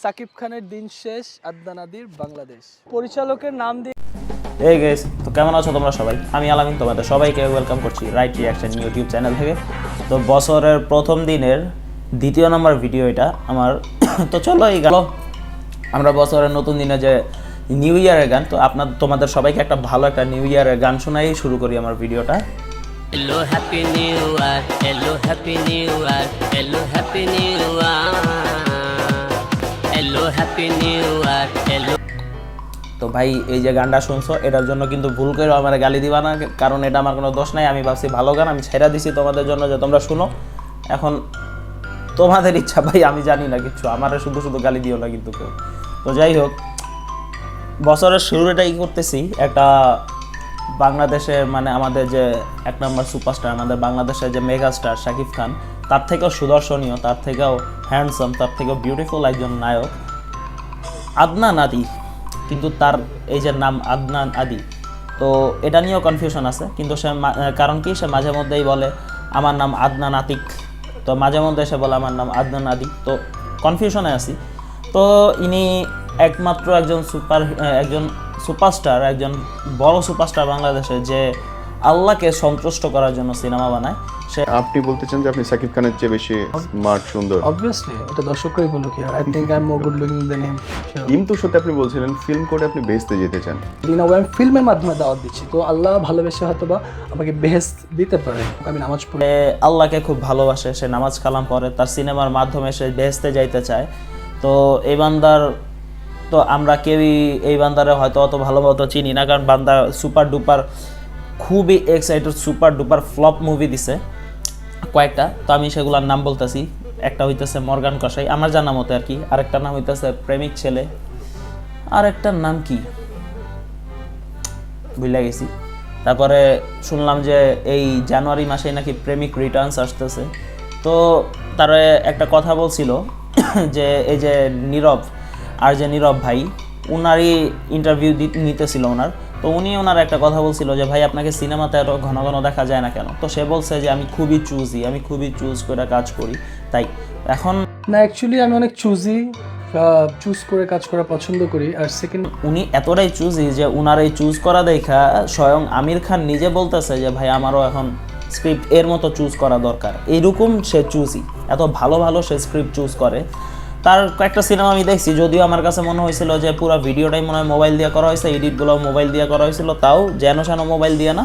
সাকিব খানের দিন শেষ আদনানাদির বাংলাদেশ পরিচালকের নাম দিয়ে এই গেস তো কেমন আছো তোমরা সবাই আমি আলামিন তোমাদের সবাইকে ওয়েলকাম করছি রাইট রিয়াকশন ইউটিউব চ্যানেল থেকে তো বছরের প্রথম দিনের দ্বিতীয় নম্বর ভিডিও এটা আমার তো চলো এই গেল আমরা বছরের নতুন দিনে যে নিউ ইয়ারের গান তো আপনার তোমাদের সবাইকে একটা ভালো একটা নিউ ইয়ারের গান শোনাই শুরু করি আমার ভিডিওটা Hello, happy new year. Hello, happy new year. Hello, happy new year. তো ভাই, এই যে গানটা শুনছো, এটার জন্য কিন্তু ভুল করে আমার গালি দিবা না, কারণ এটা আমার কোনো দোষ নাই, আমি ভাবছি ভালো গান, আমি ছেড়ে দিছি তোমাদের জন্য যে তোমরা শুনো। এখন তোমাদের ইচ্ছা, ভাই, আমি জানি না কিছু, আমার শুধু শুধু গালি দিও না কিন্তু কেউ। তো যাই হোক, বছরের শুরুটাই করতেছি, একটা বাংলাদেশে মানে আমাদের যে এক নম্বর সুপারস্টার, আমাদের বাংলাদেশের যে মেগা স্টার শাকিব খান, তার থেকেও সুদর্শনীয়, তার থেকেও হ্যান্ডসাম তার থেকেও বিউটিফুল একজন নায়ক। আদনান আদি কিন্তু তার এই যে নাম আদনান আদি তো এটা নিয়েও কনফিউশন আছে, কিন্তু সে কারণ কি? সে মাঝে মধ্যেই বলে, আমার নাম আদনান আতিক তো মাঝে মধ্যে সে বলে, আমার নাম আদনান আদি তো কনফিউশনে আছি। তো ইনি একমাত্র একজন সুপার একজন সুপারস্টার একজন বড় সুপারস্টার বাংলাদেশে, যে আল্লাহকে সন্তুষ্ট করার জন্য সিনেমা বানায়। সে আপনি বলতে চান যে আপনি সাকিব খানের চেয়ে বেশি স্মার্ট সুন্দর? অবভিয়াসলি এটা দর্শকরাই বলল কি I think I am more good looking than him কিন্তু সত্যি আপনি বলছিলেন ফিল্ম করে আপনি বেসতে যেতে চান। দিন আমি ফিল্মের মাধ্যমে দাওয়াত দিচ্ছি তো আল্লাহ ভালোবেসে হয়তো বা আমাকে বেহেস্ত দিতে পারে। আমি নামাজ পড়ি। আল্লাহকে খুব ভালোবাসে সে নামাজ কালাম পড়ে তার সিনেমার মাধ্যমে সে বেহেস্তে যাইতে চায়। তো এই বান্দার তো আমরা কেউই এই বান্দারে হয়তো অত ভালো মতো চিনি না কারণ বান্দা সুপার ডুপার খুবই excited super duper flop movie দিছে। কয়েকটা, তো আমি সেগুলোর নাম বলতেছি। একটা হইতেছে মর্গান কসাই, আমার জানা মতো আর কি। আরেকটা নাম হইতেছে প্রেমিক ছেলে। আরেকটার নাম কি? ভুলে গেছি। তারপরে শুনলাম যে এই জানুয়ারি মাসে নাকি প্রেমিক রিটার্নস আসতেছে। তো তারা একটা কথা বলছিল যে এই যে নীরব, আর যে নীরব ভাই, উনারই ইন্টারভিউ নিতেছিল ওনার। তো উনি ওনার একটা কথা বলছিল যে ভাই আপনাকে সিনেমাতে এত ঘন ঘন দেখা যায় না কেন? তো সে বলছে যে আমি খুবই চুজি আমি খুবই চুজ করে কাজ করি। তাই এখন না অ্যাকচুয়ালি আমি অনেক চুজি চুজ করে কাজ করা পছন্দ করি। আর সেকেন্ড উনি এতটাই চুজি যে উনার এই চুজ করা দেখা স্বয়ং আমির খান নিজে বলতেছে যে ভাই আমারও এখন স্ক্রিপ্ট এর মতো চুজ করা দরকার। এইরকম সে চুজি এত ভালো ভালো সে স্ক্রিপ্ট চুজ করে। তার কয়েকটা সিনেমা আমি দেখছি, যদিও আমার কাছে মনে হয়েছিল যে পুরো ভিডিওটাই মনে হয় মোবাইল দিয়ে করা হয়েছে এডিটগুলো মোবাইল দিয়ে করা হয়েছিল, তাও যেন সেন মোবাইল দিয়ে না,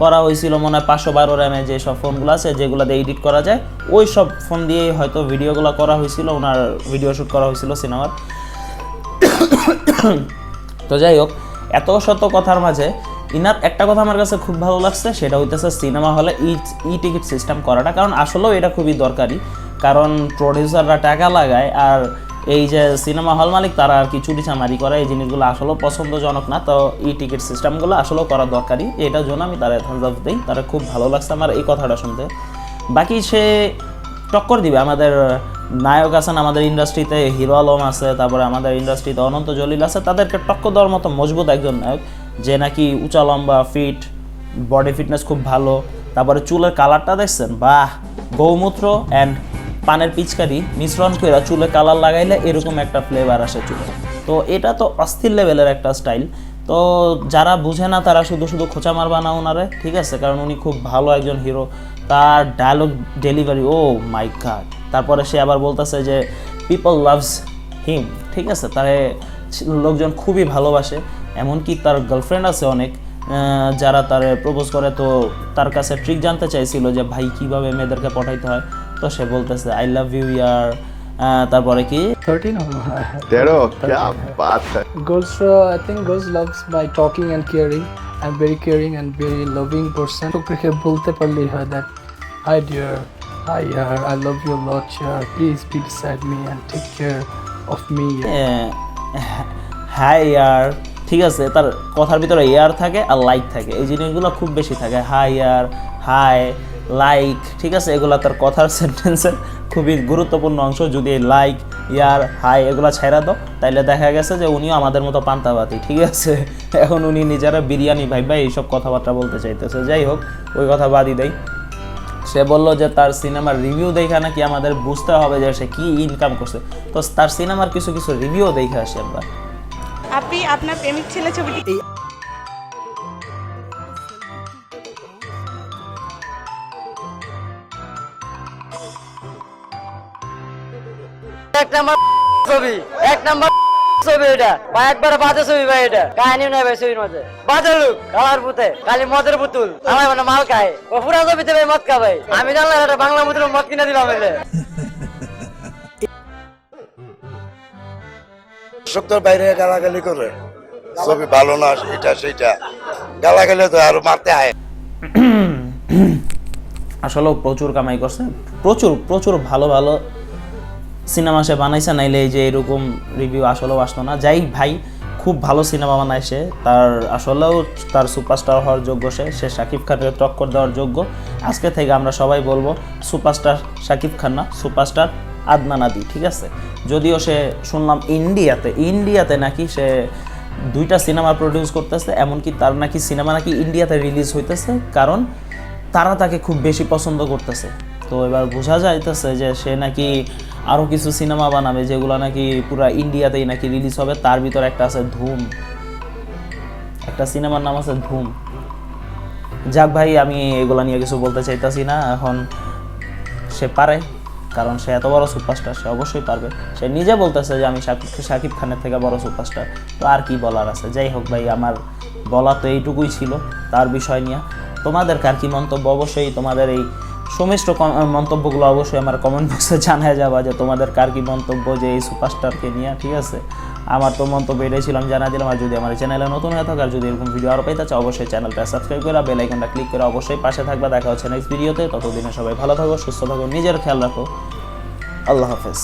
করা হয়েছিল মনে হয় পাঁচশো বারো র্যামে যে সব ফোনগুলো আছে, যেগুলো দিয়ে এডিট করা যায়, ওই সব ফোন দিয়েই হয়তো ভিডিওগুলো করা হয়েছিল, ওনার ভিডিও শ্যুট করা হয়েছিল সিনেমার। তো যাই হোক, এত শত কথার মাঝে ইনার একটা কথা আমার কাছে খুব ভালো লাগছে, সেটা হইতেছে সিনেমা হলে ই ই টিকিট সিস্টেম করাটা, কারণ আসলেও এটা খুবই দরকারি। কারণ প্রডিউসাররা টাকা লাগায় আর এই যে সিনেমা হল মালিক তারা আর কি চুরি চামারি করে, এই জিনিসগুলো আসলেও পছন্দজনক না। তো ই টিকিট সিস্টেমগুলো আসলেও করা দরকারই। এটার জন্য আমি তারা থামস আপ দিই। তারা খুব ভালো লাগছে আমার এই কথাটা শুনতে। বাকি সে টক্কর দিবে। আমাদের নায়ক আছেন, আমাদের ইন্ডাস্ট্রিতে হিরো আলম আছে, তারপরে আমাদের ইন্ডাস্ট্রিতে অনন্ত জলিল আছে। তাদেরকে টক্কর দেওয়ার মতো মজবুত একজন নায়ক, যে নাকি উঁচা লম্বা ফিট বডি ফিটনেস খুব ভালো। তারপরে চুলের কালারটা দেখছেন? বাহ! গৌমূত্র অ্যান্ড পানের পিচকারি, মিশ্রণ করে চুলে কালার লাগাইলে এরকম একটা ফ্লেভার আসে চুলে। তো এটা তো অস্থির লেভেলের একটা স্টাইল তো যারা বুঝে না, তারা শুধু শুধু খোঁচা মারবা না ওনারে ঠিক আছে? কারণ উনি খুব ভালো একজন হিরো তার dialogue delivery O my god তারপরে সে আবার বলতেছে যে পিপল লাভস হিম ঠিক আছে? তারে লোকজন খুবই ভালোবাসে। এমনকি তার গার্লফ্রেন্ড আছে অনেক যারা তার প্রপোজ করে। তো তার কাছে ট্রিক জানতে চাইছিল যে, ভাই, কীভাবে মেয়েদেরকে পটাইতে হয়? তো সে বলতেছে আই লাভ ইউ ইয়ার। তারপরে কি? 13 হলো 13 cap but goals I loves by talking and caring I am very caring and very loving person তো কে বলতে পারলি হয় দ্যাট হাই ডিয়ার হাই ইয়ার। I love you lot year. Please be beside me and take care of me hi ইয়ার। ঠিক আছে তার কথার ভিতরে ইয়ার থাকে আর লাইক থাকে। এই জিনিসগুলো খুব বেশি থাকে। হাই ইয়ার। হাই লাইক ঠিক আছে? এগুলো তার কথার সেন্টেন্সের খুবই গুরুত্বপূর্ণ অংশ। যদি লাইক ইয়ার হাই এগুলো ছাইরা দাও তাইলে দেখা গেছে যে উনিও আমাদের মতো পান্তাবাতি ঠিক আছে? এখন উনি নিজেরা বিরিয়ানি ভাই ভাই এইসব কথাবার্তা বলতে চাইতেছে। যাই হোক ওই কথা বাদই দেয় সে বলল যে তার সিনেমার রিভিউ দেখা নাকি আমাদের বুঝতে হবে যে সে কি ইনকাম করছে। তো তার সিনেমার কিছু কিছু রিভিউ দেখে আসি আমরা আপনি আপনার প্রেমিক ছেলে ছবিটি এক নাম্বার ছবি এক নাম্বার ছবি এটা। ভাই একবারে বাজে ছবি ভাই এটা। কাহিনী নাই ভাই ছবির মাঝে বাজে লোক কালার পুতে খালি মদের পুতুল। আমার মানে মাল খায়। ও পুরা ছবিতে ভাই মদ খা ভাই। আমি জানলাম এটা বাংলা পুতুল মদ কিনে দিলাম এলে দর্শকদের বাইরে গালাগালি করে। ছবি ভালো না এটা সেটা। গালাগালি তো আরও মারতে আয় আসলেও প্রচুর কামাই করছে। প্রচুর প্রচুর ভালো ভালো সিনেমা সে বানাইছে, নাইলে এই যে এরকম রিভিউ আসলেও আসতো না। যাই ভাই, খুব ভালো সিনেমা বানায় সে তার আসলেও তার সুপারস্টার হওয়ার যোগ্য সে। সে শাকিব খানকে টক্কর দেওয়ার যোগ্য। আজকে থেকে আমরা সবাই বলব সুপারস্টার শাকিব খান না সুপারস্টার আদনান আদি, ঠিক আছে? যদিও সে, শুনলাম ইন্ডিয়াতে ইন্ডিয়াতে নাকি সে দুইটা সিনেমা প্রডিউস করতেছে, এমনকি তার নাকি সিনেমা নাকি ইন্ডিয়াতে রিলিজ হইতেছে। কারণ তারা তাকে খুব বেশি পছন্দ করতেছে। তো এবার বোঝা যাইতেছে যে সে নাকি আরও কিছু সিনেমা বানাবে যেগুলো নাকি পুরা ইন্ডিয়াতেই নাকি রিলিজ হবে, তার ভিতর একটা আছে ধুম। একটা সিনেমার নাম আছে ধুম। যাক ভাই, আমি এগুলা নিয়ে কিছু বলতে চাইতাছি না, এখন সে পারে, কারণ সে এত বড় সুপারস্টার সে অবশ্যই পারবে। সে নিজে বলতেছে যে আমি শাকিব খানের থেকে বড় সুপারস্টার তো আর কি বলার আছে? যাই হোক ভাই, আমার বলা তো এইটুকুই ছিল তার বিষয় নিয়ে। তোমাদের কার কি মন্তব্য? অবশ্যই তোমাদের এই সুমিষ্ট মন্তব্যগুলো অবশ্যই আমার কমেন্ট বক্সে জানায় যাবা যে তোমাদের কার কি মন্তব্য যে এই সুপারস্টারকে নিয়ে, ঠিক আছে? আমার তো মন্তব্য এটাই ছিলাম জানা দিলাম, আর যদি আমার চ্যানেলে নতুন হয়ে থাকে, আর যদি এরকম ভিডিও আরও পেতে চাও, অবশ্যই চ্যানেলটা সাবস্ক্রাইব করে বেল আইকনটা ক্লিক করে অবশ্যই পাশে থাকবা। দেখা হচ্ছে নেক্সট ভিডিওতে ততদিনে সবাই ভালো থাকো, সুস্থ থাকো, নিজের খেয়াল রাখো। আল্লাহ হাফেজ।